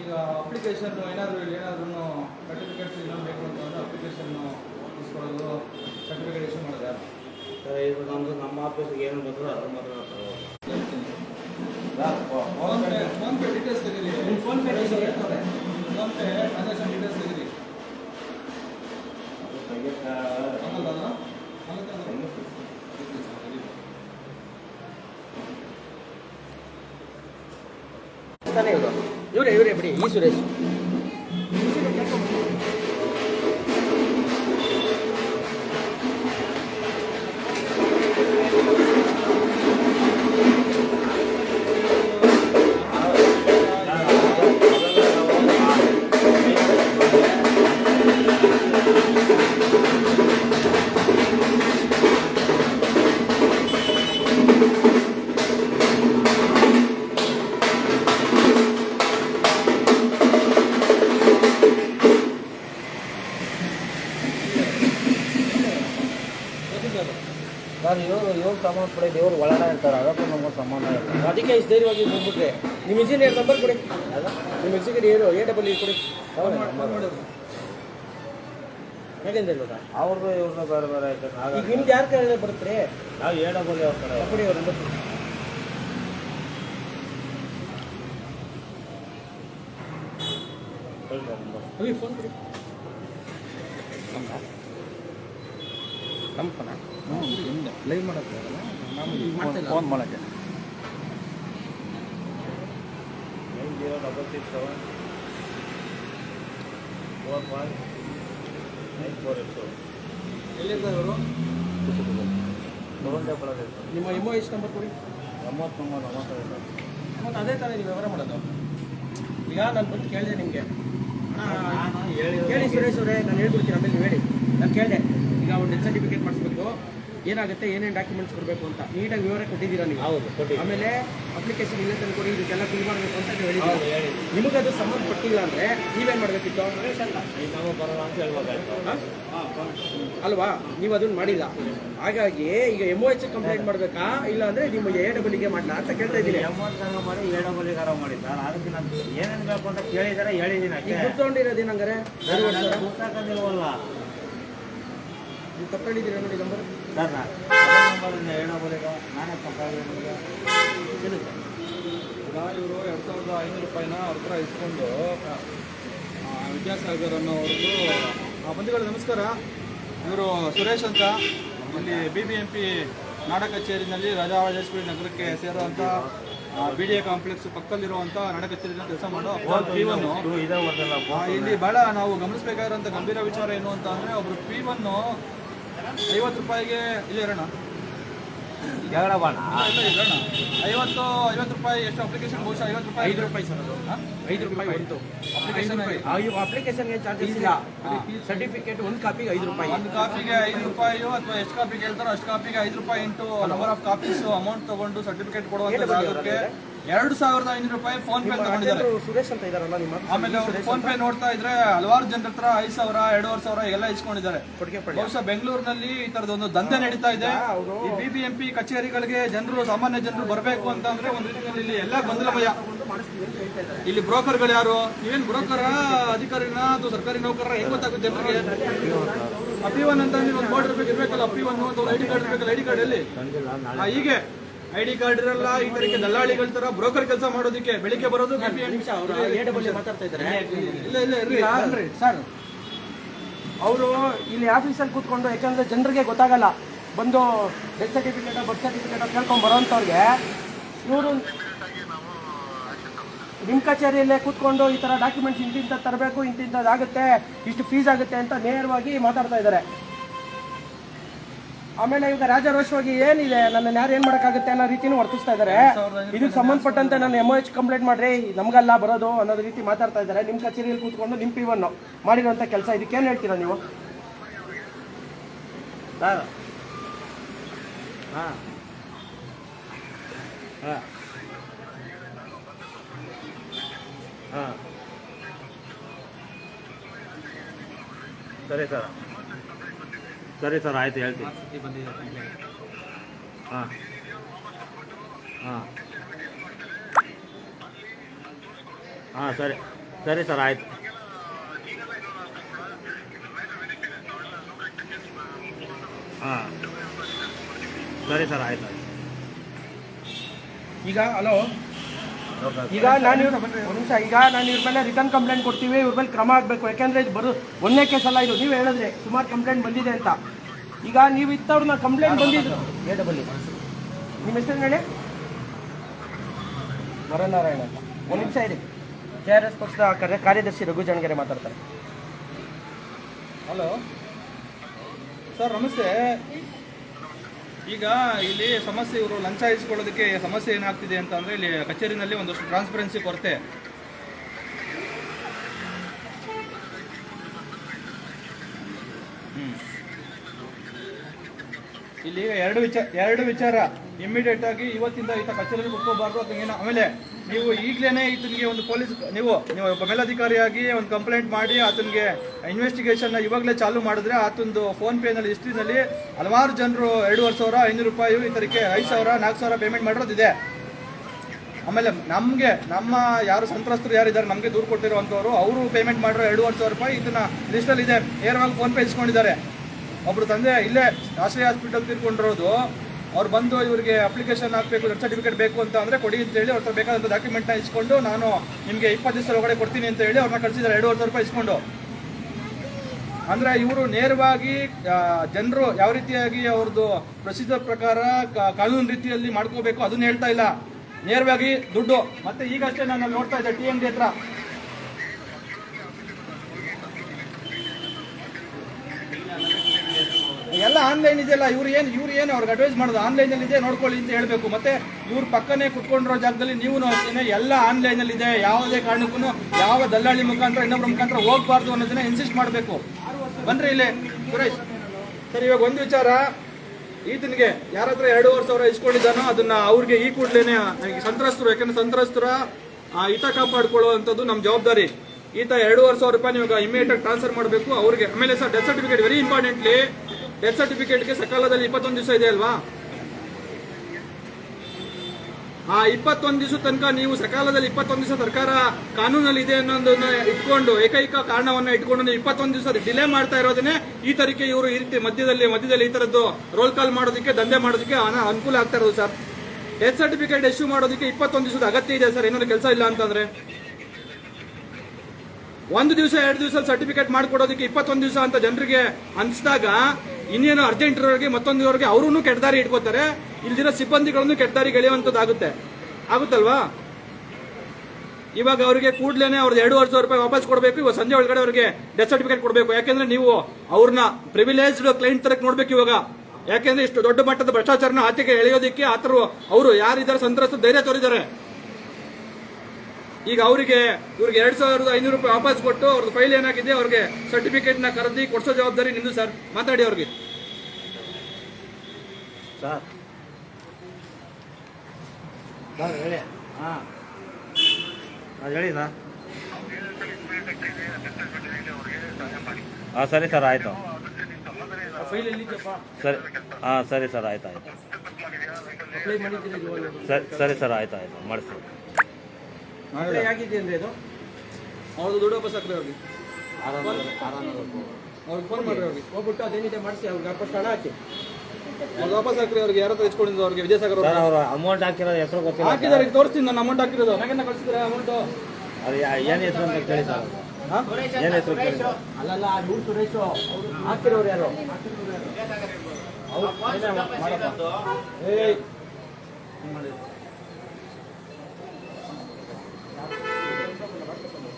ಈಗ ಅಪ್ಲಿಕೇಶನ್ ಏನಾದರೂ ಏನಾದ್ರೂ ಸರ್ಟಿಫಿಕೇಟ್ಸ್ ಇನ್ನೂ ಬೇಕು ಅಂತಂದ್ರೆ ಅಪ್ಲಿಕೇಶನ್ ಇಸ್ಕೊಳ್ಳೋದು ಸರ್ಟಿಫಿಕೇಟ್ ಇಶ್ಯೂ ಮಾಡಿದೆ? ಸರ್ ಇದು ನಮ್ಮದು ನಮ್ಮ ಆಫೀಸಿಗೆ ಏನು ಬಂದರೂ ಅದು ಮಾತ್ರ ನಾವು ತಗೊಳ್ಳೋದು. PhonePe PhonePe details ತೆಗೀರಿ ನಿಮ್ಮ ಫೋನ್ ಪೇ ಡೀಟೇಲ್ಸ್ ಇರ್ತದೆ ಫೋನ್ ಪೇ ಟ್ರಾನ್ಸಾಕ್ಷನ್ ಡೀಟೇಲ್ಸ್ ತೆಗೀರಿ ಆಗಲ್ಲ ಅಲ್ಲ? ಆಗುತ್ತೆ ಅಂದ್ರೆ? ತೆಗಿಯಕ್ಕೆ. Details ತೆಗೀರಿ. ತಾನೇ ಇವರು ಇವರೇ ಇವರೇ ಬಿಡಿ ಈ ಸುರೇಶ್. ಸರ್ ಧೈರ್ಯವಾಗಿ ಬಂದ್ಬಿಟ್ರೆ. ನಿಮ್ಮ ಇಂಜಿನಿಯರ್ ನಂಬರ್ ಕೊಡಿ. ನಿಮ್ಮ ಎಕ್ಸಿಕ್ಯೂಟಿವ್ ಏನು ಎ ಡಬಲ್ ಇ ಕೊಡಿ ಹೇಗೆಂದ್ರೆ ಗೊತ್ತಾ? ಅವ್ರದ್ದು ಇವ್ರದ್ದು ಬೇರೆ ಬೇರೆ ಐತೆ. ಈಗ ನಿಮ್ದು ಯಾರ ಕಡೆ ಬರುತ್ತೆ? ನಾವು ಎ ಡಬಲ್ ಅವ್ರ ಕಡೆ. ಕೊಡಿ ಅವ್ರ ನಂಬರ್ ಫೋನ್ ಕೊಡಿ. ನಮ್ಮ ಫೋನಾ ಲೈವ್ ಮಾಡೋಕ್ಕೆ ಫೋನ್ ಮಾಡೋಕ್ಕೆ ನೈನ್ ಎಲ್ಲಿರ್ತಾರೆ ಇವರು ತೊಗೊಂಡೇ ಬರೋದು ಸರ್ ನಿಮ್ಮ ಇಮೋ ನಂಬರ್ ಕೊಡಿ. ಒಂಬತ್ತು ಒಂಬತ್ತು ಸರ್ ಮತ್ತು ಅದೇ ಥರ ನೀವು ವ್ಯವಹಾರ ಮಾಡೋದು? ಈಗ ನಾನು ಬಂದು ಕೇಳಿದೆ ನಿಮಗೆ. ನಾನು ಹೇಳಿ ಹೇಳಿ ಸುರೇಶ್ ಅವರೇ ನಾನು ಹೇಳ್ಬಿಡ್ತೀನಿ ಆಮೇಲೆ ನೀವು ಹೇಳಿ. ನಾನು ಕೇಳಿದೆ. ಈಗ ಒಂದು ಡೆತ್ ಸರ್ಟಿಫಿಕೇಟ್ ಮಾಡಿಸ್ಬೇಕು. ಏನಾಗುತ್ತೆ ಏನೇನು ಡಾಕ್ಯುಮೆಂಟ್ಸ್ ಕೊಡಬೇಕು ಅಂತ ನೀಟಾಗಿ ವಿವರ ಕೊಟ್ಟಿದ್ದೀರಾ ನೀವು? ಹೌದು ಕೊಟ್ಟಿದ್ದೀವಿ. ಆಮೇಲೆ ಅಪ್ಲಿಕೇಶನ್ ಇಲ್ಲೇ ತಂದು ಕೊಡಿ ಇದಕ್ಕೆಲ್ಲ ಫಿಲ್ ಮಾಡಬೇಕು ಅಂತ ನೀವು ಹೌದು ಹೇಳಿದ್ದೀರಿ? ಹೇಳಿ ನಿಮಗೆ ಅದು ಸಂಬಂಧಪಟ್ಟಿಲ್ಲ ಅಂದರೆ ನೀವೇನು ಮಾಡಬೇಕಿತ್ತು? ಈಗ ನಾವು ಬರೋಣ ಅಂತ ಹೇಳ್ಬೇಕಾಯ್ತು. ಹಾ? ಅಲ್ವಾ? ನೀವು ಅದನ್ನ ಮಾಡಿಲ್ಲ. ಹಾಗಾಗಿ ಈಗ ಎಂ ಒ ಎಚ್ ಕಂಪ್ಲೇಂಟ್ ಮಾಡಬೇಕಾ? ಇಲ್ಲ ಅಂದರೆ ನಿಮ್ಮ ಎ ಡಬ್ಲ್ಯೂಗೆ ಮಾಡಲಾ ಅಂತ ಕೇಳ್ತಾ ಇದ್ದೀನಿ. ಅಮೌಂಟ್ ತರ ಮಾಡಿ ಏಳು ಬಲಿಗಾರ ಮಾಡಿ ಸರ್ ಅದಕ್ಕೆ ನಾನು ಏನೇನು ಬೇಕು ಅಂತ ಕೇಳಿದಾರೆ ಹೇಳಿದ್ದೀನಿ ಈಗ ಅಷ್ಟೇ ಏನಂಗಾರೆ? ವರ್ಷ. ನೀವು ತಗೊಂಡಿದ್ದೀರಾ ನೋಡಿ ನಂಬರ್? ನಾನೇ ಈಗ ಇವರು ಎರಡು ಸಾವಿರದ ಐನೂರು ರೂಪಾಯಿನ ಅವ್ರ ಹತ್ರ ಇಸ್ಕೊಂಡು ವಿದ್ಯಾಸಾಗರ್ ಅನ್ನೋವ್ರದ್ದು ಆ, ಬಂಧುಗಳು ನಮಸ್ಕಾರ. ಇವರು ಸುರೇಶ್ ಅಂತ. ಇಲ್ಲಿ ಬಿ ಬಿ ಎಂ ಪಿ ನಾಡ ಕಚೇರಿನಲ್ಲಿ ರಾಜರಾಜೇಶ್ವರಿ ನಗರಕ್ಕೆ ಸೇರುವಂಥ ಬಿ ಡಿ ಎ ಕಾಂಪ್ಲೆಕ್ಸ್ ಪಕ್ಕದಲ್ಲಿರುವಂಥ ನಾಡ ಕಚೇರಿನ ಕೆಲಸ ಮಾಡೋ ಪಿ ಒನ್ನು ಇದೇ ಬರ್ದಲ್ಲ ಇಲ್ಲಿ ಬಹಳ ನಾವು ಗಮನಿಸಬೇಕಾದಂತ ಗಂಭೀರ ವಿಚಾರ ಏನು ಅಂತ ಅಂದರೆ ಒಬ್ಬರು ಪಿ ಒನ್ನು ಐವತ್ತು ರೂಪಾಯಿಗೆ ಇಲ್ಲಿ ಇರೋಣ ಜಗಳ ಬಾಣ ಇಲ್ಲ ಇರೋಣ ಐವತ್ತು ಐವತ್ತು ರೂಪಾಯಿ ಎಷ್ಟು ಅಪ್ಲಿಕೇಶನ್ ಬಹುಶಃ ಐವತ್ತು ರೂಪಾಯಿ ಐದು ರೂಪಾಯಿ ಸರ್ ಅದು? ಐದು ರೂಪಾಯಿ ಒಂದು ಅಪ್ಲಿಕೇಶನ್ ಅಪ್ಲಿಕೇಶನ್ಗೆ ಚಾರ್ಜಸ್ ಇಲ್ಲ. ಸರ್ಟಿಫಿಕೇಟ್ ಒಂದು ಕಾಪಿಗೆ ಐದು ರೂಪಾಯಿ. ಒಂದು ಕಾಪಿಗೆ ಐದು ರೂಪಾಯಿಯು ಅಥವಾ ಎಷ್ಟು ಕಾಪಿಗೆ ಹೇಳ್ತಾರೋ ಅಷ್ಟು ಕಾಪಿಗೆ ಐದು ರೂಪಾಯಿ into number of copies amount ತಗೊಂಡು ಸರ್ಟಿಫಿಕೇಟ್ ಕೊಡುವಂತ ಜಾಗಕ್ಕೆ ಎರಡು ಸಾವಿರದ ಐನೂರು ರೂಪಾಯಿ ಫೋನ್ ಪೇ ತಗೊಂಡಿದ್ದಾರೆ. ಸುರೇಶ್ ಅಂತ ಇದಾರಲ್ಲ ನಿಮ್ಮ ಆಮೇಲೆ ಅವ್ರು ಫೋನ್ ಪೇ ನೋಡ್ತಾ ಇದ್ರೆ ಹಲವಾರು ಜನರ ಹತ್ರ ಐದು ಸಾವಿರ ಎರಡೂವರೆ ಸಾವಿರ ಎಲ್ಲ ಇಸ್ಕೊಂಡಿದ್ದಾರೆ. ಬಹುಶಃ ಬೆಂಗಳೂರಿನಲ್ಲಿ ಈ ತರದ ಒಂದು ದಂಧೆ ನಡೀತಾ ಇದೆ. ಈ ಬಿಬಿಎಂಪಿ ಕಚೇರಿಗಳಿಗೆ ಜನರು ಸಾಮಾನ್ಯ ಜನರು ಬರಬೇಕು ಅಂತ ಅಂದ್ರೆ ಒಂದು ರೀತಿಯಲ್ಲಿ ಇಲ್ಲಿ ಎಲ್ಲ ಗೊಂದಲಮಯ. ಇಲ್ಲಿ ಬ್ರೋಕರ್ಗಳು ಯಾರು? ನೀವೇನ್ ಬ್ರೋಕರ ಅಧಿಕಾರಿನ ಅಥವಾ ಸರ್ಕಾರಿ ನೌಕರರ ಹೆಂಗ್ ಗೊತ್ತಾಗುತ್ತೆ ಜನರಿಗೆ? ಅಪಿ ಒನ್ ಅಂತ ನೀವು ಒಂದು ಬೋರ್ಡ್ ಇರ್ಬೇಕು ಇರ್ಬೇಕಲ್ಲ ಅಪಿ ಒನ್ ಒಂದು ಐ ಡಿ ಕಾರ್ಡ್ ಇರ್ಬೇಕಲ್ಲ ಐ ಡಿ ಕಾರ್ಡ್ ಎಲ್ಲಿ ಹೀಗೆ. ಐ ಡಿ ಕಾರ್ಡ್ ಇರಲ್ಲ ಈ ತರಕ್ಕೆ ದಲ್ಲಾಳಿಗಳ ತರ ಬ್ರೋಕರ್ ಕೆಲಸ ಮಾಡೋದಕ್ಕೆ ಬೆಳಿಗ್ಗೆ ಬರೋದು ನಿಮಿಷ ಅವರು ಮಾತಾಡ್ತಾ ಇದ್ದಾರೆ. ಇಲ್ಲ ಇಲ್ಲ. ಸರ್. ಅವರು ಇಲ್ಲಿ ಆಫೀಸಲ್ಲಿ ಕೂತ್ಕೊಂಡು ಯಾಕಂದ್ರೆ ಜನರಿಗೆ ಗೊತ್ತಾಗಲ್ಲ. ಬಂದು ಡೆತ್ ಸರ್ಟಿಫಿಕೇಟ್ ಬರ್ತ್ ಸರ್ಟಿಫಿಕೇಟ್ ಕೇಳ್ಕೊಂಡು ಬರೋಂಥವ್ರಿಗೆ ಇವರು ನಿಮ್ಮ ಕಚೇರಿಯಲ್ಲೇ ಕೂತ್ಕೊಂಡು ಈ ಥರ ಡಾಕ್ಯುಮೆಂಟ್ಸ್ ಇಂತಿಂತ ತರಬೇಕು ಇಂತಿಂಥದ್ದಾಗುತ್ತೆ ಇಷ್ಟು ಫೀಸ್ ಆಗುತ್ತೆ ಅಂತ ನೇರವಾಗಿ ಮಾತಾಡ್ತಾ ಇದ್ದಾರೆ. ಆಮೇಲೆ ಈಗ ರಾಜಾರೋಷವಾಗಿ ಏನಿದೆ? ನನ್ನ ಯಾರು ಏನು ಮಾಡೋಕ್ಕಾಗುತ್ತೆ ಅನ್ನೋ ರೀತಿನೂ ವರ್ತಿಸ್ತಾ ಇದ್ದಾರೆ ಇದಕ್ಕೆ ಸಂಬಂಧಪಟ್ಟಂತೆ ನಾನು ಎಂ ಎಚ್ ಕಂಪ್ಲೇಂಟ್ ಮಾಡ್ರಿ ನಮಗಲ್ಲ ಬರೋದು ಅನ್ನೋದು ರೀತಿ ಮಾತಾಡ್ತಾ ಇದ್ದಾರೆ ನಿಮ್ಮ ಕಚೇರಿಯಲ್ಲಿ ಕೂತ್ಕೊಂಡು ನಿಮ್ಮ ಪಿವನ್ನು ಮಾಡಿರುವಂಥ ಕೆಲಸ ಇದಕ್ಕೇನು ಹೇಳ್ತೀರಾ ನೀವು? ಸರ್. ಹಾಂ. ಹಾಂ. ಹಾಂ. ಸರಿ. ಸರ್ ಸರಿ ಸರ್ ಆಯ್ತು ಹೇಳ್ತೀನಿ ಹಾಂ ಹಾಂ ಹಾಂ ಸರಿ ಸರಿ ಸರ್ ಆಯ್ತು ಹಾಂ ಸರಿ ಸರ್ ಆಯ್ತು ಆಯ್ತು ಈಗ ಹಲೋ ಈಗ ನಾನು ಇವ್ರ ಒಂದು ನಿಮಿಷ ಈಗ ನಾನು ಇವ್ರ ಮೇಲೆ ರಿಟರ್ನ್ ಕಂಪ್ಲೇಂಟ್ ಕೊಡ್ತೀವಿ ಇವ್ರ ಮೇಲೆ ಕ್ರಮ ಆಗಬೇಕು. ಯಾಕೆಂದ್ರೆ ಇದು ಬರು ಒಂದನೇ ಕೇಸ್ ಅಲ್ಲ ಇದು. ನೀವು ಹೇಳಿದ್ರೆ ಸುಮಾರು ಕಂಪ್ಲೇಂಟ್ ಬಂದಿದೆ ಅಂತ. ಈಗ ನೀವು ಇತ್ತವ್ರನ್ನ ಕಂಪ್ಲೇಂಟ್ ಬಂದಿದ್ರು ಎ ಡಬಲ್ ನಿಮ್ಮ ಹೆಸರು ಹೇಳಿ? ವರನಾರಾಯಣ ಅಂತ. ಒಂದು ನಿಮಿಷ ಇರಿ. ಜೆ ಆರ್ ಎಸ್ ಪಕ್ಷದ ಕಾರ್ಯ ಕಾರ್ಯದರ್ಶಿ ರಘು ಜಣಗೆರೆ ಮಾತಾಡ್ತಾರೆ. ಹಲೋ. ಸರ್ ನಮಸ್ತೆ. ಈಗ ಇಲ್ಲಿ ಸಮಸ್ಯೆ ಇವರು ಲಂಚ ಇಸ್ಕೊಳ್ಳೋದಕ್ಕೆ ಸಮಸ್ಯೆ ಏನಾಗ್ತಿದೆ ಅಂತಂದ್ರೆ ಇಲ್ಲಿ ಕಚೇರಿನಲ್ಲಿ ಒಂದಷ್ಟು ಟ್ರಾನ್ಸ್ಪರೆನ್ಸಿ ಕೊರತೆ. ಇಲ್ಲಿ ಎರಡು ವಿಚಾರ ಎರಡು ವಿಚಾರ ಇಮಿಡಿಯೇಟ್ ಆಗಿ ಇವತ್ತಿಂದ ಈತ ಕಚೇರಿಯಲ್ಲಿ ಕುತ್ಕೋಬಾರ್ದು ಏನೋ ಆಮೇಲೆ ನೀವು ಈಗಲೇ ಈತನಿಗೆ ಒಂದು ಪೊಲೀಸ್ ನೀವು ನೀವು ಮೇಲಧಿಕಾರಿಯಾಗಿ ಒಂದು ಕಂಪ್ಲೇಂಟ್ ಮಾಡಿ ಆತನಿಗೆ ಇನ್ವೆಸ್ಟಿಗೇಷನ್ ಇವಾಗಲೇ ಚಾಲು ಮಾಡಿದ್ರೆ ಆತಂದು ಫೋನ್ ಪೇನಲ್ಲಿ ಹಿಸ್ಟ್ರಿನಲ್ಲಿ ಹಲವಾರು ಜನರು ಎರಡೂವರೆ ಸಾವಿರ, ಐನೂರು ರೂಪಾಯಿ ಈತರಿಗೆ ಐದು ಸಾವಿರ, ನಾಲ್ಕು ಸಾವಿರ ಪೇಮೆಂಟ್ ಮಾಡಿರೋದಿದೆ. ಆಮೇಲೆ ನಮಗೆ, ನಮ್ಮ ಯಾರು ಸಂತ್ರಸ್ತರು ಯಾರಿದ್ದಾರೆ, ನಮಗೆ ದೂರು ಕೊಟ್ಟಿರುವಂಥವ್ರು ಅವರು ಪೇಮೆಂಟ್ ಮಾಡಿರೋ ಎರಡೂವರೆ ಸಾವಿರ ರೂಪಾಯಿ ಇದನ್ನ ಲಿಸ್ಟಲ್ಲಿ ಇದೆ. ನೇರವಾಗಿ ಫೋನ್ಪೇ ಇಸ್ಕೊಂಡಿದ್ದಾರೆ. ಒಬ್ರು ತಂದೆ ಇಲ್ಲೇ ರಾಷ್ಟ್ರೀಯ ಹಾಸ್ಪಿಟಲ್ ತೀರ್ಕೊಂಡಿರೋದು, ಅವ್ರು ಬಂದು ಇವರಿಗೆ ಅಪ್ಲಿಕೇಶನ್ ಹಾಕಬೇಕು ಸರ್ಟಿಫಿಕೇಟ್ ಬೇಕು ಅಂತ ಅಂದರೆ ಕೊಡಿ ಅಂತ ಹೇಳಿ ಅವ್ರ ಬೇಕಾದಂಥ ಡಾಕ್ಯುಮೆಂಟ್ನ ಇಸ್ಕೊಂಡು ನಾನು ನಿಮಗೆ ಇಪ್ಪತ್ತು ದಿವಸ ಒಳಗಡೆ ಕೊಡ್ತೀನಿ ಅಂತ ಹೇಳಿ ಅವ್ರನ್ನ ಕಳಿಸಿದ್ದಾರೆ, ಎರಡೂವರೆ ಸಾವಿರ ರೂಪಾಯಿ ಇಸ್ಕೊಂಡು. ಅಂದರೆ ಇವರು ನೇರವಾಗಿ ಜನರು ಯಾವ ರೀತಿಯಾಗಿ ಅವ್ರದ್ದು ಪ್ರಸಿದ್ಧ ಪ್ರಕಾರ ಕಾನೂನು ರೀತಿಯಲ್ಲಿ ಮಾಡ್ಕೋಬೇಕು ಅದನ್ನು ಹೇಳ್ತಾ ಇಲ್ಲ. ನೇರವಾಗಿ ದುಡ್ಡು. ಮತ್ತೆ ಈಗಷ್ಟೇ ನಾನು ನೋಡ್ತಾ ಇದ್ದೆ ಟಿ ಎಂ ಡಿ ಹತ್ರ. ಎಲ್ಲ ಆನ್ಲೈನ್ ಇದೆಯಲ್ಲ, ಇವ್ರು ಏನು ಇವ್ರು ಏನು ಅವ್ರಿಗೆ ಅಡ್ವೈಸ್ ಮಾಡೋದು? ಆನ್ಲೈನಲ್ಲಿ ಇದೆ, ನೋಡ್ಕೊಳ್ಳಿ ಅಂತ ಹೇಳಬೇಕು. ಮತ್ತೆ ಇವ್ರ ಪಕ್ಕನೇ ಕುತ್ಕೊಂಡಿರೋ ಜಾಗದಲ್ಲಿ ನೀವು ಅಷ್ಟೇ ಎಲ್ಲ ಆನ್ಲೈನಲ್ಲಿ ಇದೆ. ಯಾವುದೇ ಕಾರಣಕ್ಕೂ ಯಾವ ದಲ್ಲಾಳಿ ಮುಖಾಂತರ ಇನ್ನೊಬ್ಬರ ಮುಖಾಂತರ ಹೋಗ್ಬಾರ್ದು ಅನ್ನೋದನ್ನ ಇನ್ಸಿಸ್ಟ್ ಮಾಡಬೇಕು. ಬನ್ರಿ ಇಲ್ಲಿ. ಸುರೇಶ್, ಸರ್, ಇವಾಗ ಒಂದು ವಿಚಾರ. ಈತನಿಗೆ ಯಾರ ಹತ್ರ ಎರಡೂವರೆ ಸಾವಿರ ಇಸ್ಕೊಂಡಿದ್ದಾನೋ, ಅದನ್ನ ಅವ್ರಿಗೆ ಈ ಕೂಡ್ಲೇನೆ ಸಂತ್ರಸ್ತರು, ಯಾಕಂದ್ರೆ ಸಂತ್ರಸ್ತರ ಹಿತ ಕಾಪಾಡ್ಕೊಳ್ಳುವಂಥದ್ದು ನಮ್ಮ ಜವಾಬ್ದಾರಿ. ಈತ ಎರಡೂವರೆ ಸಾವಿರ ರೂಪಾಯಿ ಇವಾಗ ಇಮಿಡಿಯೇಟ್ ಟ್ರಾನ್ಸ್ಫರ್ ಮಾಡಬೇಕು. ಅವ್ರಿಗೆ, ಆಮೇಲೆ sir death certificate very importantly death ಸರ್ಟಿಫಿಕೇಟ್ಗೆ ಸಕಾಲದಲ್ಲಿ ಇಪ್ಪತ್ತೊಂದು ದಿವಸ ಇದೆ ಅಲ್ವಾ? ಆ ಇಪ್ಪತ್ತೊಂದು ದಿವಸ ತನಕ ನೀವು ಸಕಾಲದಲ್ಲಿ ಇಪ್ಪತ್ತೊಂದು ದಿವಸ ಸರ್ಕಾರ ಕಾನೂನಲ್ಲಿ ಇದೆ ಅನ್ನೋದನ್ನ ಇಟ್ಕೊಂಡು ಏಕೈಕ ಕಾರಣವನ್ನ ಇಟ್ಕೊಂಡು ಇಪ್ಪತ್ತೊಂದು ದಿವಸ ಡಿಲೇ ಮಾಡ್ತಾ ಇರೋದನ್ನೇ ಈ ತರಕ್ಕೆ ಇವರು ಈ ರೀತಿ ಮಧ್ಯದಲ್ಲಿ ಮಧ್ಯದಲ್ಲಿ ಈ ತರದ್ದು ರೋಲ್ ಕಾಲ್ ಮಾಡೋದಕ್ಕೆ, ದಂಧೆ ಮಾಡೋದಕ್ಕೆ ಅನ- ಅನುಕೂಲ ಆಗ್ತಾ ಇರೋದು ಸರ್ ಡೆತ್ ಸರ್ಟಿಫಿಕೇಟ್ ಇಶ್ಯೂ ಮಾಡೋದಕ್ಕೆ ಇಪ್ಪತ್ತೊಂದು ದಿವಸದ ಅಗತ್ಯ ಇದೆ ಸರ್ ಏನಾದ್ರು ಕೆಲಸ ಇಲ್ಲ ಅಂತಂದ್ರೆ. ಒಂದು ದಿವಸ, ಎರಡು ದಿವಸ ಸರ್ಟಿಫಿಕೇಟ್ ಮಾಡಿಕೊಡೋದಕ್ಕೆ ಇಪ್ಪತ್ತೊಂದು ದಿವಸ ಅಂತ ಜನರಿಗೆ ಅನಿಸಿದಾಗ ಇನ್ನೇನು ಅರ್ಜೆಂಟ್ ಇರೋರಿಗೆ ಮತ್ತೊಂದು ಇರೋರಿಗೆ ಅವರೂ ಕೆಟ್ಟದಾರಿ ಇಟ್ಕೋತಾರೆ. ಇಲ್ದಿರೋ ಸಿಬ್ಬಂದಿಗಳನ್ನು ಕೆಟ್ಟದಾರಿ ಗೆಳೆಯುವಂಥದ್ದಾಗುತ್ತೆ. ಆಗುತ್ತಲ್ವಾ? ಇವಾಗ ಅವರಿಗೆ ಕೂಡ್ಲೇನೆ ಅವ್ರದ್ದು ಎರಡೂವರೆ ಸಾವಿರ ರೂಪಾಯಿ ವಾಪಸ್ ಕೊಡಬೇಕು, ಇವಾಗ ಸಂಜೆ ಒಳಗಡೆ ಅವರಿಗೆ ಡೆತ್ ಸರ್ಟಿಫಿಕೇಟ್ ಕೊಡಬೇಕು. ಯಾಕೆಂದ್ರೆ ನೀವು ಅವ್ರನ್ನ ಪ್ರಿವಿಲೇಜ್ಡ್ ಕ್ಲೈಂಟ್ ತರಕ್ಕೆ ನೋಡ್ಬೇಕು ಇವಾಗ. ಯಾಕೆಂದ್ರೆ ಇಷ್ಟು ದೊಡ್ಡ ಮಟ್ಟದ ಭ್ರಷ್ಟಾಚಾರನ ಆಚೆಗೆ ಎಳೆಯೋದಕ್ಕೆ ಆತರು ಅವರು ಯಾರಿದ್ದಾರೆ, ಸಂತ್ರಸ್ತ ಧೈರ್ಯ ತೋರಿದ್ದಾರೆ. ಈಗ ಅವರಿಗೆ ಇವ್ರಿಗೆ ಎರಡ್ ಸಾವಿರದ ಐನೂರು ರೂಪಾಯಿ ವಾಪಸ್ ಕೊಟ್ಟು ಅವ್ರದ್ದು ಫೈಲ್ ಏನಾಗಿದೆ ಅವ್ರಿಗೆ ಸರ್ಟಿಫಿಕೇಟ್ನ ಕರೆದಿ ಕೊಡ್ಸೋ ಜವಾಬ್ದಾರಿ ನಿಂದು ಸರ್ ಮಾತಾಡಿ ಅವ್ರಿಗೆ. ಸರ್ ಸರ್ ಹೇಳಿ. ಹಾಂ. ಹೇಳಿ ಸರ್ ಹಾಂ ಸರಿ ಸರ್ ಆಯಿತು. ಸರಿ. ಹಾಂ ಸರಿ ಸರ್ ಆಯ್ತು ಆಯ್ತು. ಸರಿ ಸರಿ ಸರ್ ಆಯ್ತು ಆಯ್ತು. ಮಾಡಿಸ್ತೀವಿ ಆಗಿದೆ ಅಂದ್ರೆ ಇದು? ಅವ್ರದ್ದು ದುಡ್ಡು ಸಕ್ಕರೆ ಅವ್ರಿಗೆ. ಅವ್ರಿಗೆ ಫೋನ್ ಮಾಡ್ರಿ ಅವ್ರಿಗೆ ಹೋಗ್ಬಿಟ್ಟು ಅದೇನಿದೆ ಮಾಡಿಸಿ ಅವ್ರಿಗೆ ಅಪ್ಪಷ್ಟು ಹಣ ಹಾಕಿ. ಅವ್ರಿಗೆ ವಾಪಸ್ ಹಾಕ್ರಿ ಅವ್ರಿಗೆ ಯಾರ ಹತ್ರ ಇಸ್ಕೊಂಡಿದ್ದು? ಅವ್ರಿಗೆ ವಿಜಯಸಾಗರ್ ಸರ್ ಅವರು. ಅಮೌಂಟ್ ಹಾಕಿರೋದು ಹೆಸರು ಗೊತ್ತಿಲ್ಲ. ಹಾಕಿದಾರೆ ಈಗ ತೋರಿಸ್ತೀನಿ ನಾನು ಅಮೌಂಟ್ ಹಾಕಿರೋದು. ನನಗೆ ಕಳಿಸಿದ್ರೆ ಅಮೌಂಟ್ ಅದು ಏನು ಹೆಸರು ಅಂತ ಕೇಳಿ ಸರ್. ಏನು ಹೆಸರು ಕೇಳಿ ಅಲ್ಲಲ್ಲ ಇವ್ರು ಸುರೇಶ್. ಹಾಕಿರೋರು ಯಾರು? ಏಯ್.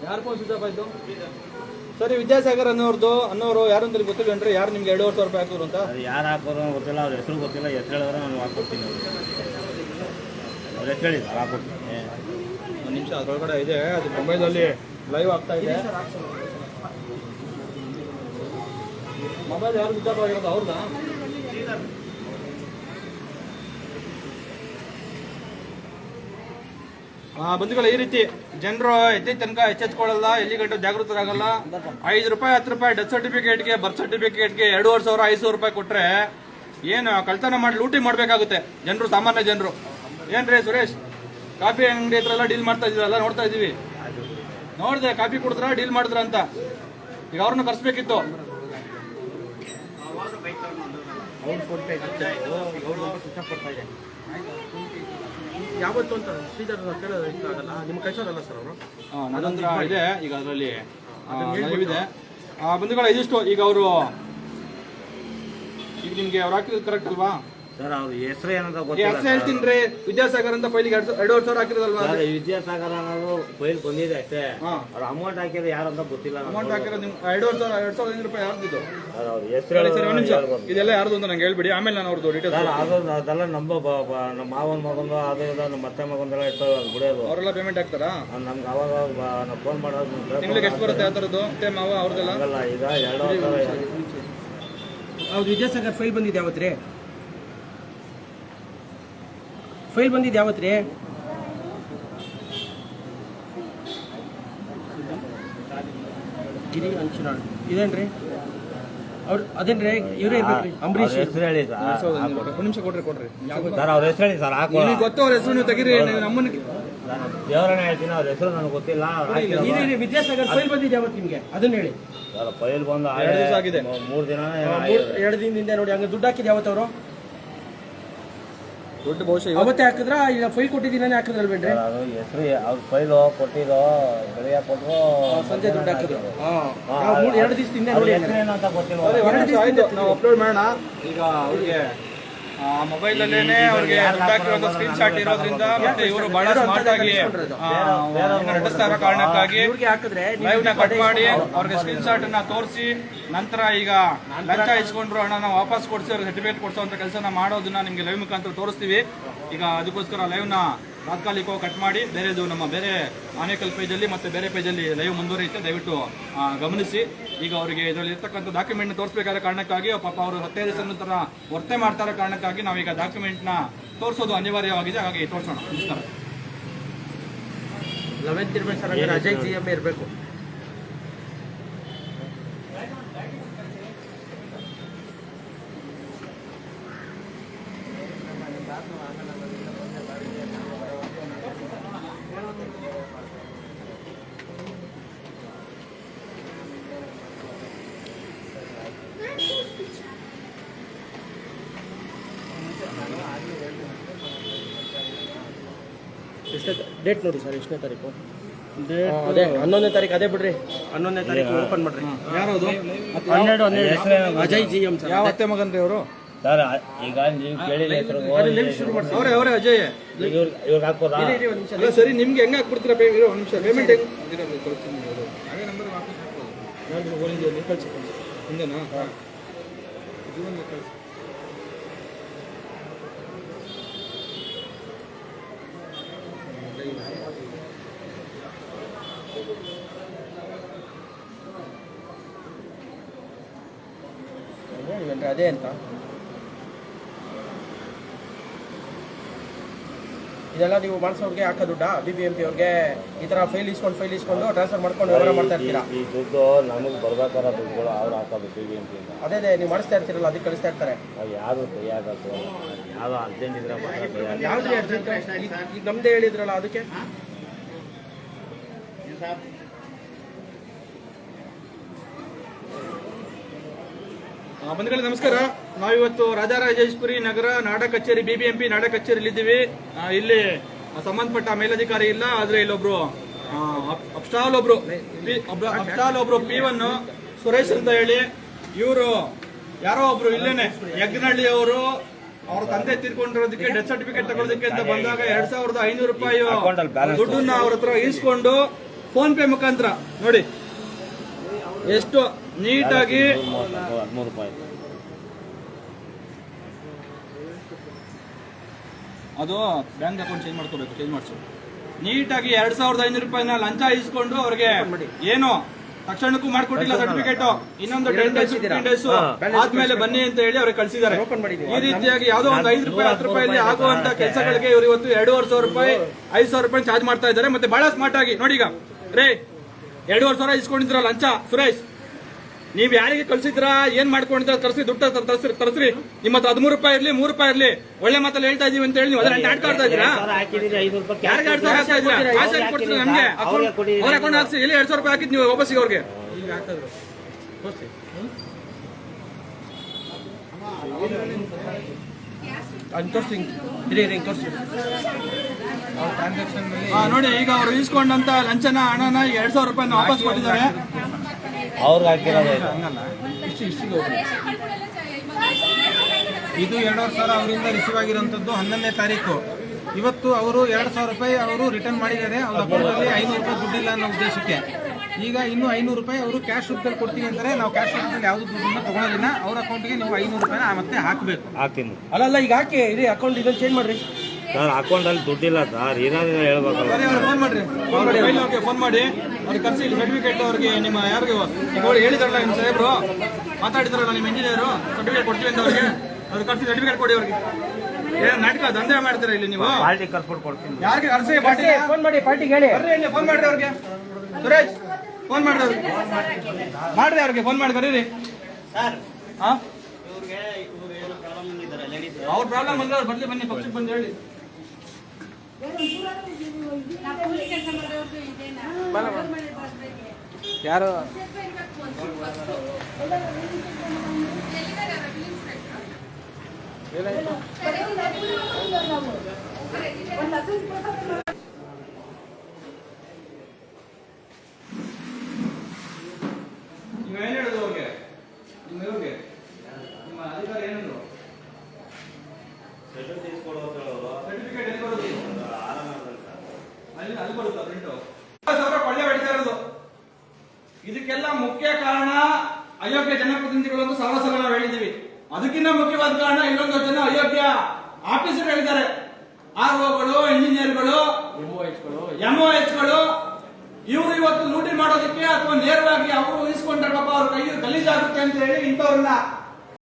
ಯಾರು ಫೋನ್ ಸ್ವಿಚ್ ಆಫ್ ಆಯ್ತು? ಸರಿ ವಿದ್ಯಾಸಾಗರ್ ಅನ್ನೋರ್ದು ಅನ್ನೋರು ಯಾರು ಅಂತ ಅಂದ್ರೆ ಯಾರು ನಿಮ್ಗೆ ಎರಡುವರೆ ಸಾವಿರ ರೂಪಾಯಿ ಹಾಕೋರು ಅಂತ? ಅದು ಯಾರು ಹಾಕೋರು ಗೊತ್ತಿಲ್ಲ ಅವ್ರ ಹೆಸರು ಗೊತ್ತಿಲ್ಲ ಹೆಸರು ಹೇಳಿದ್ರೆ ನಾನು ಹಾಕ್ಕೊಡ್ತೀನಿ ಅವ್ರಿಗೆ. ಅವ್ರ ಹೆಸರು ಹೇಳಿ ಸರ್ ಹಾಕ್ಕೊಡ್ತೀನಿ ಒಂದು ನಿಮಿಷ ಅದರೊಳಗಡೆ ಇದೆ ಅದು ಮೊಬೈಲಲ್ಲಿ ಲೈವ್ ಆಗ್ತಾ ಇದೆ. ಮೊಬೈಲ್ ಯಾರು ಸ್ವಿಚ್ ಆಫ್ ಆಗಿರೋದು ಆ, ಬಂಧುಗಳ, ಈ ರೀತಿ ಜನರು ಎದ್ದ ತನಕ ಎಚ್ಚೆತ್ಕೊಳ್ಳಲ್ಲ, ಎಲ್ಲಿ ಗಂಟೆ ಜಾಗೃತರಾಗಲ್ಲ. ಐದು ರೂಪಾಯಿ, ಹತ್ತು ರೂಪಾಯಿ ಡೆತ್ ಸರ್ಟಿಫಿಕೇಟ್ಗೆ ಬರ್ತ್ ಸರ್ಟಿಫಿಕೇಟ್ಗೆ ಎರಡೂವರೆ ಸಾವಿರ ಐದು ಸಾವಿರ ರೂಪಾಯಿ ಕೊಟ್ರೆ ಏನು ಕಳ್ತನ ಮಾಡಿ ಲೂಟಿ ಮಾಡಬೇಕಾಗುತ್ತೆ. ಜನರು, ಸಾಮಾನ್ಯ ಜನರು. ಏನ್ರಿ ಸುರೇಶ್? ಕಾಫಿ ಅಂಗಡಿ ಹತ್ರ ಎಲ್ಲ ಡೀಲ್ ಮಾಡ್ತಾ ಇದ್ರಲ್ಲ ನೋಡ್ತಾ ಇದ್ದೀವಿ. ನೋಡಿದೆ, ಕಾಫಿ ಕುಡಿದ್ರ ಡೀಲ್ ಮಾಡಿದ್ರ ಅಂತ. ಈಗ ಅವ್ರನ್ನ ಕರ್ಸ್ಬೇಕಿತ್ತು. ಯಾವತ್ತು ಅಂತ ಶ್ರೀಧರ್ ಆಗಲ್ಲ. ನಿಮ್ಮ ಕಳ್ಸೋರಲ್ಲ ಸರ್ ಅವರು? ಆ, ಇದೆ ಈಗ ಅದರಲ್ಲಿ ಇದೆ. ಆ, ಬಂಧುಗಳ ಇದಿಷ್ಟು ಈಗ ಅವರು ಈಗ ನಿಮ್ಗೆ ಅವ್ರು ಹಾಕಿರೋದು ಕರೆಕ್ಟ್ ಅಲ್ವಾ? ಸರ್ ಅವ್ರ ಹೆಸರು ಏನಂತ ಗೊತ್ತಿಲ್ಲ ಹೆಸರು ಹೇಳ್ತೀನಿ ರೀ ವಿದ್ಯಾಸಾಗರ್ ಅಂತ ಫೈಲಿಗೆ ಎರಡು ಎರಡೂವರೆ ಸಾವಿರ ಹಾಕಿರೋದಲ್ವಾ ಸರ್ ವಿದ್ಯಾಸಾಗರ ಅನ್ನೋದು ಫೈಲ್ ಬಂದಿದೆ ಅಷ್ಟೇ. ಹಾ. ಅವ್ರ ಅಮೌಂಟ್ ಹಾಕಿದ್ರೆ ಯಾರು ಅಂತ ಗೊತ್ತಿಲ್ಲ ನಮ್ಗೆ. ಅಮೌಂಟ್ ಹಾಕಿರೋ ನಿಮ್ ಎರಡೂವರೆ ಸಾವಿರ ಎರಡು ಸಾವಿರದ ಐನೂರು ರೂಪಾಯಿ ಯಾರ್ದಿದ್ದು ಸರ್ ಅವ್ರ ಹೆಸರು ಸರಿ ಸರಿ ಒಂದು ನಿಮಿಷ. ಹೇಳ್ಬೋದು. ಇದೆಲ್ಲ ಯಾರ್ದು ಅಂತ ನಂಗೆ ಹೇಳ್ಬಿಡಿ. ಆಮೇಲೆ ನಾನು ಅವ್ರದ್ದು ಡೀಟೇಲ್ಸ್ ಸರ್ ಅದು ಅದೆಲ್ಲ ನಮ್ಮ ಬ- ಬ- ನಮ್ಮ ಮಾವನ ಮಗಂದು ಅದು ಇದು ನಮ್ಮ ಮತ್ತೆ ಮಗಂದೆಲ್ಲ ಇರ್ತವೆ ಅದು ಬಿಡೋದು. ಅವರೆಲ್ಲ ಪೇಮೆಂಟ್ ಹಾಕ್ತಾರಾ? ಅವ್ರು ನಮ್ಗೆ ಅವಾಗ ಬ- ನಾವು ಫೋನ್ ಮಾಡೋದು ತಿಂಗಳಿಗೆ ಎಷ್ಟು ಬರುತ್ತೆ ಆತರದ್ದು ಥರದ್ದು ಮತ್ತೆ ಮಾವ ಅವ್ರದ್ದೆಲ್ಲ? ಹಂಗಲ್ಲ ಈಗ ಎರಡು ಸಾವಿರ ಹೌದು ವಿದ್ಯಾಸಾಗರ್ ಫೈಲ್ ಬಂದಿದೆ ಯಾವತ್ತು ರೀ ಫೈಲ್ ಬಂದಿದ್ದು ಯಾವತ್ತು ರೀ ಗಿರಿ ಅಂಚನಾಳ್ ಇದೇನ್ರಿ? ಅವ್ರು ಅದೇನ್ರಿ? ಇವರೇ ಇರ್ಬೇಕ್ರಿ. ಅಂಬರೀಶ್ ಹೆಸರು ಹೇಳಿ ಸರ್ ಒಂದು ನಿಮಿಷ ಕೊಡ್ರಿ ಕೊಡ್ರಿ ಸರ್ ಅವ್ರ ಹೆಸರು ಹೇಳಿ ಸರ್ ಹಾಕೋ ನಿಮಗೆ ಗೊತ್ತು ಅವ್ರ ಹೆಸರು ನೀವು ತೆಗೀರಿ ನೀವು ನಮ್ಮನ್ನ ದೇವರನ್ನ ಹೇಳ್ತೀನಿ ಅವ್ರ ಹೆಸರು ನನಗೆ ಗೊತ್ತಿಲ್ಲ ಇರಿ, ವಿದ್ಯಾಸಾಗರ್ ಫೈಲ್ ಬಂದಿದೆ ಯಾವತ್ತು ನಿಮಗೆ? ಅದನ್ನ ಹೇಳಿ. ಸರ್ ಫೈಲ್ ಬಂದು ಎರಡು ದಿವಸ ಆಗಿದೆ. ಮೂರು ದಿನ ಎರಡು ದಿನದಿಂದ ನೋಡಿ ಹಂಗೆ ದುಡ್ಡು ಹಾಕಿದ್ದು ಯಾವತ್ತವರು? ಅವರು ದೊಡ್ಡ ಬಹುಶಃ ಇವತ್ತು ಅವತ್ತೇ ಹಾಕಿದ್ರ ಈಗ ಫೈಲ್ ಕೊಟ್ಟಿದ್ದೀನೇ ಹಾಕಿದ್ರಲ್ವೇನ್ರಿ ಅದು ಹೆಸರು ಅವ್ರ ಫೈಲು ಕೊಟ್ಟಿದ್ದು ಬೆಳಿಗ್ಗೆ ಕೊಟ್ಟರು ಸಂಜೆ ದುಡ್ಡು ಹಾಕಿದ್ರು. ಎರಡು ದಿವಸ ಹಿಂದೆ ನೋಡಿ ಹೆಸರು ಏನಂತ ಗೊತ್ತಿಲ್ಲ ಎರಡು ದಿವಸ ಆಯ್ತು ನಾವು ಅಪ್ಲೋಡ್ ಮಾಡೋಣ. ಈಗ ಅವ್ರಿಗೆ ಮೊಬೈಲ್ ಅಲ್ಲೇನೆ ಅವ್ರಿಗೆ ಸ್ಕ್ರೀನ್ ಶಾಟ್ ಇರೋದ್ರಿಂದ ಮತ್ತೆ ಇವರು ಬಹಳ ಸ್ಮಾರ್ಟ್ ಆಗಿ ನಡೆಸ್ತಾ ಇರೋ ಕಾರಣಕ್ಕಾಗಿ ನ ಕಟ್ ಮಾಡಿ ಅವ್ರಿಗೆ ಸ್ಕ್ರೀನ್ ಶಾಟ್ನ ತೋರಿಸಿ ನಂತರ ಈಗ ಲಂಚ ಇಸ್ಕೊಂಡ್ರು ಹಣನ ವಾಪಸ್ ಕೊಡಿಸಿ ಅವ್ರಿಗೆ ಸರ್ಟಿಫಿಕೇಟ್ ಅಂತ ಕೆಲಸನ ಮಾಡೋದನ್ನ ನಿಮ್ಗೆ ಲೈವ್ ಮುಖಾಂತರ ತೋರಿಸ್ತೀವಿ. ಈಗ ಅದಕ್ಕೋಸ್ಕರ ಲೈವ್ನ ತಾತ್ಕಾಲಿಕವಾಗಿ ಕಟ್ ಮಾಡಿ ಬೇರೆದು ನಮ್ಮ ಬೇರೆ ಆನೇಕಲ್ ಪೇಜಲ್ಲಿ ಮತ್ತೆ ಬೇರೆ ಪೇಜಲ್ಲಿ ಲೈವ್ ಮುಂದುವರಿಯುತ್ತೆ ದಯವಿಟ್ಟು ಗಮನಿಸಿ. ಈಗ ಅವರಿಗೆ ಇದರಲ್ಲಿ ಇರ್ತಕ್ಕಂಥ ಡಾಕ್ಯುಮೆಂಟ್ ತೋರಿಸಬೇಕಾದ ಕಾರಣಕ್ಕಾಗಿ ಪಾಪ ಅವರು ಹತ್ತೈದು ದಿವಸ ತರ ವರ್ತನೆ ಮಾಡ್ತಾ ಇರೋ ಕಾರಣಕ್ಕಾಗಿ ನಾವೀಗ ಡಾಕ್ಯುಮೆಂಟ್ನ ತೋರಿಸೋದು ಅನಿವಾರ್ಯವಾಗಿದೆ ಹಾಗಾಗಿ ತೋರಿಸೋಣ. ನಮಸ್ಕಾರ. ಅಜಯ್ ಜಿ ಎಂ ಇರಬೇಕು ಎಷ್ಟೇ ಡೇಟ್ ನೋಡಿ ಸರ್ ಎಷ್ಟನೇ ತಾರೀಕು? ಅದೇ ಹನ್ನೊಂದನೇ ತಾರೀಕು ಅದೇ ಬಿಡ್ರಿ. ಹನ್ನೊಂದನೇ ತಾರೀಕು ಓಪನ್ ಮಾಡ್ರಿ. ಯಾರು ಹನ್ನೆರಡು ಹನ್ನೆರಡು. ಅಜಯ್ ಜಿ ಎಂ ಸರ್ ಯಾವ ಅತ್ತೆ ಮಗನ್ರಿ ಅವರು ಸರ್ ಈಗ ನೀವು ಕೇಳಿಲ್ಲ ಅವರೇ ಅವರೇ ಅಜಯ್. ಇವ್ರಿಗೆ ಹಾಕೋದಾ ಅಲ್ಲ ಸರಿ ನಿಮ್ಗೆ ಹೆಂಗ್ ಹಾಕ್ಬಿಡ್ತೀರಾ ಪೇ ಇರೋ ಒಂದು ನಿಮಿಷ. ಪೇಮೆಂಟ್ ಹೆಂಗ್ ಅದೇ ನಂಬರ್ ವಾಪಸ್ ಕಳ್ಸಿ ಹಿಂದೆನಾ? ಇದು ಒಂದು ಕಳ್ಸಿ. ಹೇಳಿದ್ರಿ ಅದೇ ಅಂತ ಇದೆಲ್ಲ ನೀವು ಮಾಡಿಸೋರ್ಗೆ ಹಾಕೋ ದುಡ್ಡಾ? ಬಿ ಬಿ ಎಂ ಪಿ ಅವ್ರಿಗೆ ಈ ಥರ ಫೈಲ್ ಇಸ್ಕೊಂಡು ಫೈಲ್ ಇಸ್ಕೊಂಡು ಟ್ರಾನ್ಸ್ಫರ್ ಮಾಡ್ಕೊಂಡು ವ್ಯವಹಾರ ಮಾಡ್ತಾ ಇರ್ತೀರಾ? ಈ ದುಡ್ಡು ನಮಗೆ ಬರ್ಬೇಕಾದ ದುಡ್ಡುಗಳು ಅವ್ರು ಹಾಕೋದು ಬಿ ಬಿ ಎಂ ಪಿ ಅದೇ ಅದೇ ನೀವು ಮಾಡಿಸ್ತಾ ಇರ್ತೀರಲ್ಲ ಅದಕ್ಕೆ ಕಳಿಸ್ತಾ ಇರ್ತಾರೆ. ಯಾರು ಯಾವುದು ಯಾವುದು ಅರ್ಜೆಂಟ್ ಇದ್ರೆ. ಯಾವ್ದು ಅರ್ಜೆಂಟ್ ಈಗ ನಮ್ದೇ ಹೇಳಿದ್ರಲ್ಲ ಅದಕ್ಕೆ? ಬಂಧುಗಳೇ ನಮಸ್ಕಾರ. ನಾವಿವತ್ತು ರಾಜಾರಾಜೇಶ್ವರಿ ನಗರ ನಾಡ ಕಚೇರಿ ಬಿಬಿಎಂಪಿ ನಾಡ ಕಚೇರಿಯಲ್ಲಿ ಇದ್ದೀವಿ. ಇಲ್ಲಿ ಸಂಬಂಧಪಟ್ಟ ಮೇಲಧಿಕಾರಿ ಇಲ್ಲ ಆದ್ರೆ ಇಲ್ಲೊಬ್ರು ಅಪ್ಸ್ಟಾಲ್ ಒಬ್ರು ಅಪ್ಸ್ಟಾಲ್ ಒಬ್ರು ಪಿ ಒನ್ ಸುರೇಶ್ ಅಂತ ಹೇಳಿ ಇವರು ಯಾರೋ ಒಬ್ರು ಇಲ್ಲೇನೆ ಯಜ್ಞಹಳ್ಳಿ ಅವರು ಅವ್ರ ತಂದೆ ತೀರ್ಕೊಂಡಿರೋದಕ್ಕೆ ಡೆತ್ ಸರ್ಟಿಫಿಕೇಟ್ ತಗೊಳ್ಳೋದಕ್ಕೆ ಅಂತ ಬಂದಾಗ ಎರಡ್ ಸಾವಿರದ ಐನೂರು ರೂಪಾಯಿ ದುಡ್ಡನ್ನ ಅವ್ರ ಹತ್ರ ಇಸ್ಕೊಂಡು ಫೋನ್ ಪೇ ಮುಖಾಂತರ ನೋಡಿ ಎಷ್ಟು ನೀಟಾಗಿ ಹದಿಮೂರು ರೂಪಾಯಿ. ಅದು ಬ್ಯಾಂಕ್ ಅಕೌಂಟ್ ಚೇಂಜ್ ಮಾಡ್ಕೋಬೇಕು ಚೇಂಜ್ ಮಾಡಿಸು. ನೀಟಾಗಿ ಎರಡ್ ಸಾವಿರದ ಐನೂರು ರೂಪಾಯಿನ ಲಂಚ ಇಸ್ಕೊಂಡು ಅವ್ರಿಗೆ ಏನು ತಕ್ಷಣಕ್ಕೂ ಮಾಡ್ಕೊಟ್ಟಿಲ್ಲ ಸರ್ಟಿಫಿಕೇಟ್. ಇನ್ನೊಂದು ಟೆನ್ ಡೇಸ್ ಫಿಫ್ಟೀನ್ ಡೇಸ್ ಆದ್ಮೇಲೆ ಬನ್ನಿ ಅಂತ ಹೇಳಿ ಅವ್ರಿಗೆ ಕಳಿಸಿದ್ದಾರೆ. ಈ ರೀತಿಯಾಗಿ ಯಾವ್ದೋ ಒಂದು ಐದು ರೂಪಾಯಿ ಹತ್ತು ರೂಪಾಯಲ್ಲಿ ಆಗುವಂತ ಕೆಲಸಗಳಿಗೆ ಇವರು ಇವತ್ತು ಎರಡೂವರೆ ಸಾವಿರ ರೂಪಾಯಿ ಐದು ಸಾವಿರ ರೂಪಾಯಿ ಚಾರ್ಜ್ ಮಾಡ್ತಾ ಇದ್ದಾರೆ. ಮತ್ತೆ ಬಹಳ ಸ್ಮಾರ್ಟ್ ಆಗಿ ನೋಡಿ ಈಗ ರೇ ಎರಡೂವರೆ ಸಾವಿರ ಇಸ್ಕೊಂಡಿದ್ರ ಲಂಚ? ಸುರೇಶ್ ನೀವ್ ಯಾರಿಗೆ ಕಳ್ಸಿದ್ರಾ ಏನ್ ಮಾಡ್ಕೊಂಡಿದ್ರ ತರ್ಸಿ ದುಡ್ಡು ತರ್ಸಿ ತರ್ಸ್ರಿ. ತರ್ಸ್ರಿ ನಿಮ್ಮ ಹತ್ರ ಹದಿಮೂರು ರೂಪಾಯಿ ಇರ್ಲಿ ಮೂರು ರೂಪಾಯಿ ಇರ್ಲಿ. ಒಳ್ಳೆ ಮಾತಲ್ಲಿ ಹೇಳ್ತಾ ಇದೀವಿ ಅಂತ ಹೇಳಿ ನೀವು ಅದನ್ನ ಆಡ್ ಆಡ್ತಾ ಇದ್ದೀರಾ? ಎರಡ್ ಸಾವಿರ ಹಾಕಿದೀನಿ ರೂಪಾಯಿ ಯಾರಿಗೆ ಎರಡ್ ಸಾವಿರ ಹಾಕ್ತಾ ಇದ್ದೀರಾ ಕಾಸು ಕೊಡ್ತೀರಾ ನಮ್ಗೆ. ಅವ್ರ ಅಕೌಂಟ್ ಹಾಕ್ಸಿ. ಎಲ್ಲಿ ಎರಡ್ ಸಾವಿರ ರೂಪಾಯಿ ಹಾಕಿದ್ ನೀವು ವಾಪಸ್ಸಿಗೆ ಅವ್ರಿಗೆ? ತೋರಿಸಿ ನೋಡಿ ಈಗ ಅವ್ರು ಈಸ್ಕೊಂಡಂತ ಲಂಚನ ಹಣನ ಎರಡ್ ಸಾವಿರ ರೂಪಾಯಿ ವಾಪಸ್ ಕೊಟ್ಟಿದ್ದಾರೆ. ಅವ್ರಿಗೆ ಹಾಕಿರೋದು ಇದು. ಇದು ಎರಡೂವರೆ ಸಾವಿರ ಅವರಿಂದ ರಿಸೀವ್ ಆಗಿರುವಂತದ್ದು ಹನ್ನೊಂದನೇ ತಾರೀಕು. ಇವತ್ತು ಅವರು ಎರಡು ಸಾವಿರ ರೂಪಾಯಿ ಅವರು ರಿಟರ್ನ್ ಮಾಡಿದ್ದಾರೆ. ಅವ್ರ ಅಕೌಂಟಲ್ಲಿ ಐನೂರು ರೂಪಾಯಿ ದುಡ್ಡಿಲ್ಲ ಅನ್ನೋ ಉದ್ದೇಶಕ್ಕೆ. ಈಗ ಇನ್ನೂ ಐನೂರು ರೂಪಾಯಿ ಅವರು ಕ್ಯಾಶ್ ರೂಪದಲ್ಲಿ ಕೊಡ್ತೀವಿ ಅಂತಾರೆ ನಾವು ಕ್ಯಾಶ್ ರೂಪದಲ್ಲಿ ಯಾವುದು ದುಡ್ಡನ್ನು ತಗೊಳ್ಳೋದಿಲ್ಲ ಅವ್ರ ಅಕೌಂಟ್ಗೆ ನೀವು ಐನೂರು ರೂಪಾಯಿನ ಮತ್ತೆ ಹಾಕಬೇಕು. ಹಾಕ್ತೀನಿ. ಅಲ್ಲಲ್ಲ ಈಗ ಹಾಕಿ ಇಡೀ ಅಕೌಂಟ್ ಇದನ್ನು ಚೇಂಜ್ ಮಾಡ್ರಿ. ಸರ್ ಅಕೌಂಟಲ್ಲಿ ದುಡ್ಡಿಲ್ಲ ಸರ್. ಏನಾದ್ರೂ ಹೇಳ್ಬೇಕಲ್ಲ ಸರಿ ಅವ್ರಿಗೆ ಫೋನ್ ಮಾಡ್ರಿ. ಫೋನ್ ಮಾಡಿ ಫೈಲ್ ಅವ್ರಿಗೆ ಫೋನ್ ಮಾಡಿ. ಅವ್ರಿಗೆ ಕರ್ಸಿ ಇಲ್ಲಿ ಸರ್ಟಿಫಿಕೇಟ್ ಅವ್ರಿಗೆ ನಿಮ್ಮ ಯಾರಿಗೂ ಈಗ ಅವ್ರು ಹೇಳಿದ್ರಲ್ಲ ನಿಮ್ಮ ಸಾಹೇಬ್ರು ಮಾತಾಡಿದ್ರಲ್ಲ ನಿಮ್ಮ ಇಂಜಿನಿಯರು ಸರ್ಟಿಫಿಕೇಟ್ ಕೊಡ್ತೀವಿ ಅಂತ ಅವ್ರಿಗೆ. ಅವ್ರಿಗೆ ಕರ್ಸಿ ಸರ್ಟಿಫಿಕೇಟ್ ಕೊಡಿ ಅವ್ರಿಗೆ. ಏನ್ ನಾಟಕ ದಂಧೆ ಮಾಡ್ತೀರಾ ಇಲ್ಲಿ ನೀವು? ಪಾರ್ಟಿ ಕರ್ಸ್ಬಿಟ್ಟು ಕೊಡ್ತೀನಿ. ಯಾರಿಗೆ ಕರ್ಸಿ ಪಾರ್ಟಿ? ಫೋನ್ ಮಾಡಿ ಪಾರ್ಟಿಗೆ ಹೇಳಿ ಬರ್ರಿ ಇಲ್ಲಿ ಫೋನ್ ಮಾಡ್ರಿ ಅವ್ರಿಗೆ. ಸುರೇಶ್ ಫೋನ್ ಮಾಡ್ರಿ ಅವ್ರಿಗೆ. ಮಾಡ್ರಿ ಅವ್ರಿಗೆ ಫೋನ್ ಮಾಡಿ ಕರೀರಿ. ಹಾ ಅವ್ರ ಪ್ರಾಬ್ಲಮ್ ಬಂದ್ರೆ ಅವ್ರು ಬರ್ಲಿ ಬನ್ನಿ ಪಕ್ಷಕ್ಕೆ ಬಂದು ಹೇಳಿ. ಯಾರು? ನೀವು